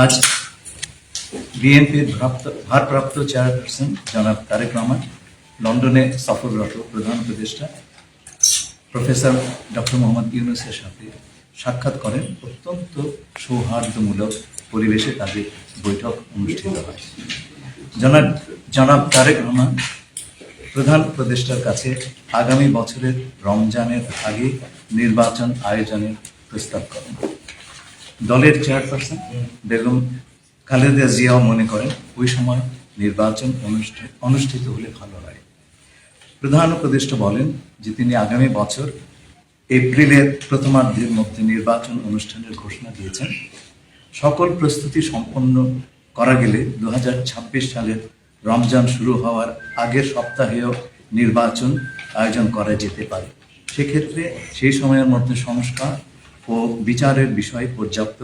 আজ বিএনপির ভারপ্রাপ্ত চেয়ারপারসন জনাব তারেক রহমান, লন্ডনে সফররত প্রধান উপদেষ্টা প্রফেসর ডক্টর মোহাম্মদ ইউনুসের সাথে সাক্ষাৎ করেন। অত্যন্ত সৌহার্দ্যমূলক পরিবেশে তাদের বৈঠক অনুষ্ঠিত হয়। জনাব জনাব তারেক রহমান প্রধান উপদেষ্টার কাছে আগামী বছরের রমজানের আগে নির্বাচন আয়োজনের প্রস্তাব করেন। দলের চেয়ারপারসন বেগম খালেদা জিয়াও মনে করেন ওই সময় নির্বাচন অনুষ্ঠিত হলে ভালো হয়। প্রধান উপদেষ্টা বলেন যে তিনি আগামী বছর এপ্রিলের প্রথমার্ধের মধ্যে নির্বাচন অনুষ্ঠানের ঘোষণা দিয়েছেন। সকল প্রস্তুতি সম্পন্ন করা গেলে দু হাজার ছাব্বিশ সালের রমজান শুরু হওয়ার আগের সপ্তাহেও নির্বাচন আয়োজন করা যেতে পারে। সেক্ষেত্রে সেই সময়ের মধ্যে সংস্কার ও বিচারের বিষয়ে পর্যাপ্ত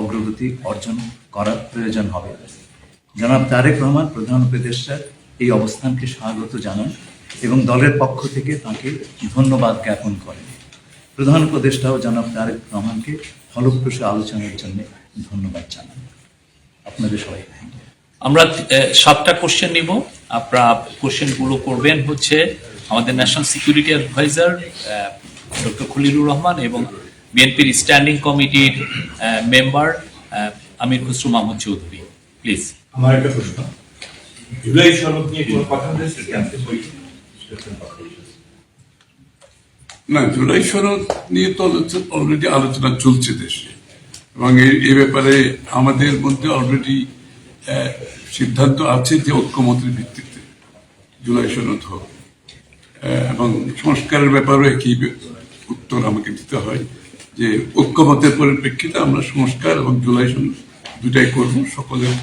অগ্রগতি অর্জন করার প্রয়োজন হবে। জনাব তারেক রহমান, প্রধান উপদেষ্টার এই অবস্থানকে স্বাগত জানান এবং দলের পক্ষ থেকে তাকে ধন্যবাদ জ্ঞাপন করেন। প্রধান উপদেষ্টাও জনাব তারেক রহমানকে ফলপ্রসূ আলোচনার জন্য ধন্যবাদ জানান। আপনাদের সবাই আমরা সাতটা কোশ্চেন নিব। আপনারা কোশ্চেনগুলো করবেন হচ্ছে আমাদের national security adviser doctor Khalilur Rahman এবং বিএনপির স্ট্যান্ডিং কমিটির মেম্বার আমির খুসরু মাহমুদ চৌধুরী প্লিজ আমার একটা প্রশ্ন। জুলাই সনদ নিয়ে কোনো কথা হয়েছে? কি আজকে না জুলাই সনদ নিয়ে তো অলরেডি আলোচনা চলছে দেশে। এবং এই- ব্যাপারে আমাদের মধ্যে অলরেডি সিদ্ধান্ত আছে যে ঐক্যমতের ভিত্তিতে জুলাই সনদ হোক এবং সংস্কারের ব্যাপারে একই উত্তর আমাকে দিতে হয়। যে ঐক্যমতের পরিপ্রেক্ষিতে আমরা সংস্কার এবং জুলাই সনদ দুটাই করব, সকলের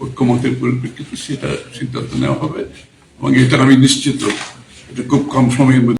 ঐক্যমতের পরিপ্রেক্ষিতে সেটা সিদ্ধান্ত নেওয়া হবে এবং এটা আমি নিশ্চিত, এটা খুব কম সময়ের মধ্যে